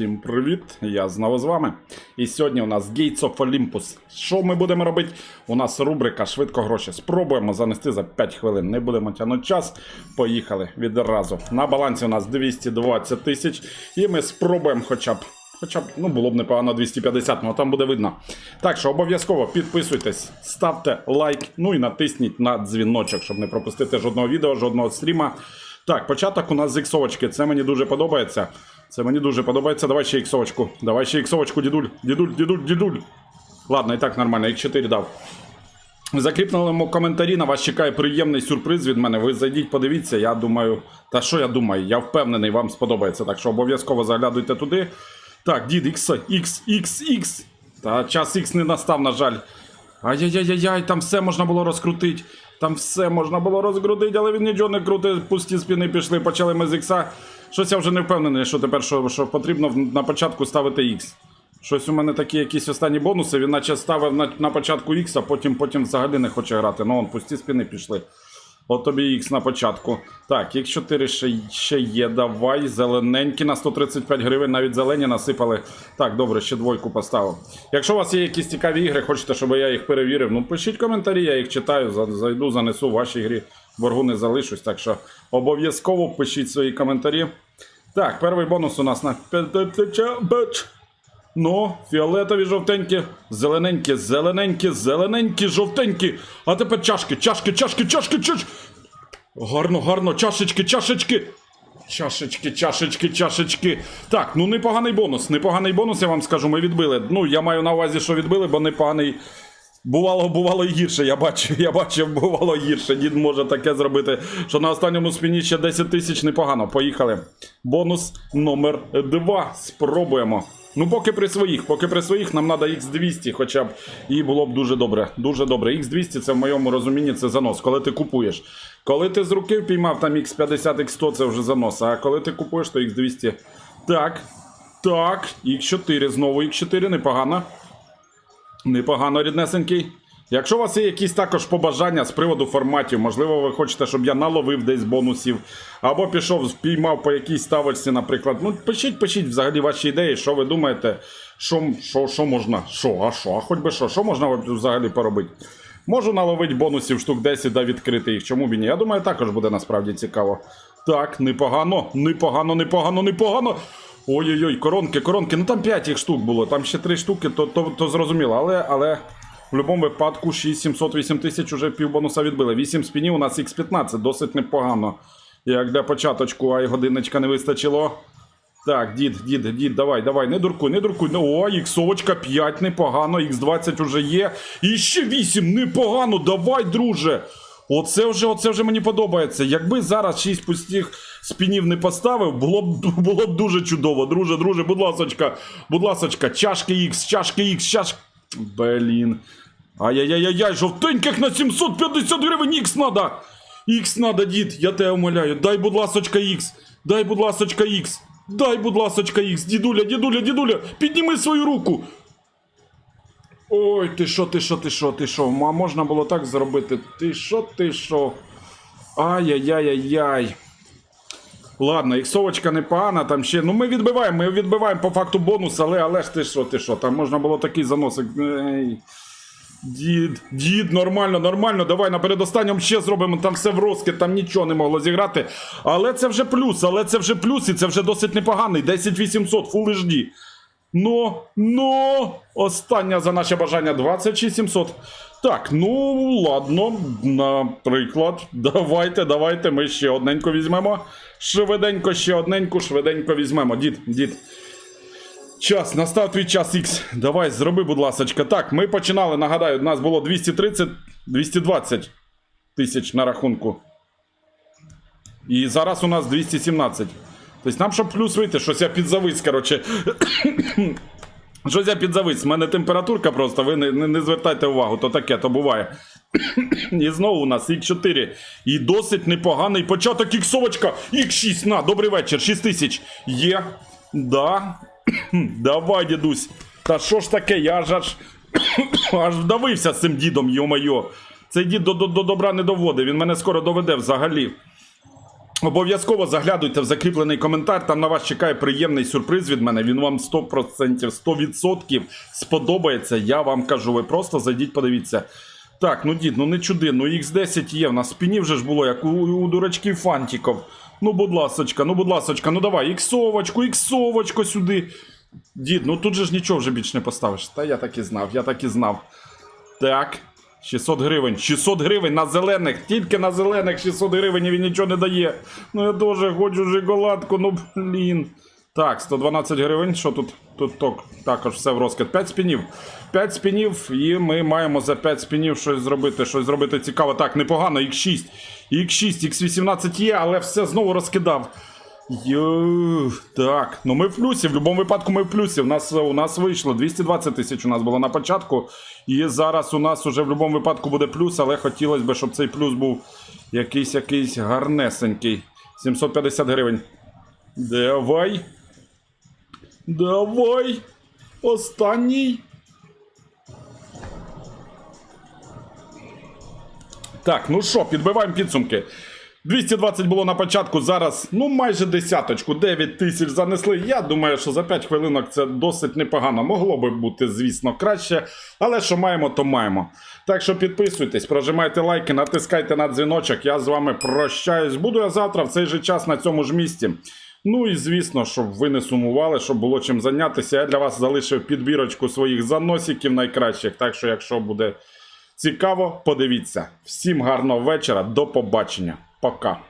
Всім привіт! Я знову з вами. І сьогодні у нас Gates of Olympus. Що ми будемо робити? У нас рубрика Швидко гроші. Спробуємо занести за 5 хвилин. Не будемо тягнути час. Поїхали відразу. На балансі у нас 220 тисяч. І ми спробуємо хоча б. Хоча б ну було б непогано 250, але там буде видно. Так що обов'язково підписуйтесь, ставте лайк, ну і натисніть на дзвіночок, щоб не пропустити жодного відео, жодного стріма. Так, початок у нас з іксовочки. Це мені дуже подобається. Це мені дуже подобається. Давай ще іксовочку. Давай ще іксовочку, дідуль. Дідуль, дідуль, дідуль. Ладно, і так нормально, Х4 дав. В закріпленому коментарі на вас чекає приємний сюрприз від мене. Ви зайдіть, подивіться. Я думаю, та що я думаю, я впевнений, вам сподобається. Так що обов'язково заглядуйте туди. Так, дід, X, X, X, X. Та час X не настав, на жаль. Ай-яй-яй-яй, там все можна було розкрутити. Там все можна було розгрудити, але він нічого не крутив, пусті спіни пішли, почали ми з X. Щось я вже не впевнений, що тепер що, що потрібно на початку ставити X. Щось у мене такі якісь останні бонуси, він наче ставив на, на початку X, а потім, потім взагалі не хоче грати. Ну, он пусті спіни пішли. От тобі X на початку. Так, X4 ще, ще є. Давай. Зелененькі на 135 гривень, навіть зелені насипали. Так, добре, ще двойку поставив. Якщо у вас є якісь цікаві ігри, хочете, щоб я їх перевірив, ну пишіть коментарі, я їх читаю, зайду, занесу в вашій грі. Боргу не залишусь. Так що обов'язково пишіть свої коментарі. Так, перший бонус у нас на 50 Ну, фіолетові жовтенькі, зелененькі, зелененькі, зелененькі, жовтенькі. А тепер чашки, чашки, чашки, чашки, чашки. Гарно, гарно, чашечки, чашечки. Чашечки, чашечки, чашечки. Так, ну непоганий бонус. Непоганий бонус, я вам скажу, ми відбили. Ну, я маю на увазі, що відбили, бо непоганий. Бувало, бувало і гірше, я бачу, я бачив, бувало гірше. Дід може таке зробити, що на останньому спіні ще 10 тисяч непогано. Поїхали. Бонус номер 2. Спробуємо. Ну, поки при своїх, поки при своїх нам треба X200 хоча б. І було б дуже добре. Дуже добре. X200 це в моєму розумінні це занос. Коли ти купуєш. Коли ти з руки впіймав там X50, X100 це вже занос. А коли ти купуєш, то X200. Так. Так. X4 знову X4, непогано. Непогано, ріднесенький. Якщо у вас є якісь також побажання з приводу форматів, можливо, ви хочете, щоб я наловив десь бонусів, або пішов, впіймав по якійсь ставочці, наприклад. Ну, пишіть, пишіть взагалі ваші ідеї, що ви думаєте, що, що, що можна, що, а що, а хоч би що, що можна взагалі поробити. Можу наловити бонусів штук 10 да відкрити їх, чому б і ні. Я думаю, також буде насправді цікаво. Так, непогано, непогано, непогано, непогано. Ой-ой-ой, коронки, коронки. Ну там 5 їх штук було, там ще 3 штуки, то, то, то зрозуміло. Але, але в будь-якому випадку 6 700 8 тисяч уже півбонуса відбили. 8 спінів у нас X15, досить непогано. Як для початочку, а й годиночка не вистачило. Так, дід, дід, дід, давай, давай, не дуркуй, не дуркуй. Ну, О, іксовочка 5, непогано, Х20 уже є. І ще 8, непогано, давай, друже. Оце вже, оце вже мені подобається. Якби зараз 6 пустих спінів не поставив, було б, було б дуже чудово. Друже, друже, будь ласочка, будь ласочка, чашки Х, чашки Х, чашки. Блін. Ай-яй-яй-яй, жовтеньких на 750 гривень Х надо. Х надо, дід, я тебе умоляю. Дай, будь ласочка, Х. Дай, будь ласочка, Х. Дай, будь ласочка, Х. Дідуля, дідуля, дідуля, підніми свою руку. Ой, ти що, ти що, ти що, ти що? А можна було так зробити? Ти що, ти що? Ай-яй-яй-яй-яй. Ладно, іксовочка непогана, там ще. Ну ми відбиваємо, ми відбиваємо по факту бонус, але, але ж ти що, ти що? Там можна було такий заносик. Ей. Дід, дід, нормально, нормально. Давай на передостанньому ще зробимо. Там все в розкид, там нічого не могло зіграти. Але це вже плюс, але це вже плюс, і це вже досить непоганий. 10800, Full HD. Ну, ну, остання за наше бажання 26700. Так, ну ладно, наприклад, давайте, давайте ми ще одненько візьмемо. Швиденько, ще одненьку, швиденько візьмемо. Дід, дід. Час, настав твій час X. Давай, зроби, будь ласочка. Так, ми починали, нагадаю, у нас було 230, 220 тисяч на рахунку. І зараз у нас 217. Тобто нам, щоб плюс вийти, щось я підзавис, коротше. Щось я підзавис. У мене температурка просто, ви не, не, не звертайте увагу, то таке, то буває. І знову у нас Х4. І досить непоганий початок іксовочка. Х6, на, добрий вечір, 6 тисяч. Є. Да. Давай, дідусь. Та що ж таке, я аж аж, аж вдавився з цим дідом, йо-моє. Цей дід до, до, до добра не доводить, він мене скоро доведе взагалі. Обов'язково заглядуйте в закріплений коментар. Там на вас чекає приємний сюрприз від мене. Він вам 100%, 100% сподобається. Я вам кажу. Ви просто зайдіть, подивіться. Так, ну дід, ну не чуди, ну X10 є. В нас спині вже ж було, як у, у дурачків фантиків. Ну, будь ласочка, ну будь ласочка, ну давай, іксовочку, іксовочку сюди. Дід, ну тут же ж нічого вже більше не поставиш. Та я так і знав, я так і знав. Так. 600 гривень. 600 гривень на зелених. Тільки на зелених 600 гривень і він нічого не дає. Ну я дуже хочу жиголадку, ну блін. Так, 112 гривень. Що тут? Тут ток, також все в розкид. 5 спінів. 5 спінів, і ми маємо за 5 спінів щось зробити. Щось зробити цікаво. Так, непогано. X6. X6, X18 є, але все знову розкидав. Йо, так, ну ми в плюсі, в будь-якому випадку ми в плюсі. У нас, у нас вийшло 220 тисяч у нас було на початку. І зараз у нас уже в будь-якому випадку буде плюс, але хотілося б, щоб цей плюс був якийсь якийсь гарнесенький. 750 гривень. Давай. Давай. Останній. Так, ну що, підбиваємо підсумки. 220 було на початку, зараз ну майже десяточку, 9 тисяч занесли. Я думаю, що за 5 хвилинок це досить непогано. Могло би бути, звісно, краще. Але що маємо, то маємо. Так що підписуйтесь, прожимайте лайки, натискайте на дзвіночок. Я з вами прощаюсь. Буду я завтра в цей же час на цьому ж місці. Ну і звісно, щоб ви не сумували, щоб було чим зайнятися. Я для вас залишив підбірочку своїх заносиків найкращих. Так що, якщо буде цікаво, подивіться. Всім гарного вечора, до побачення. Пока.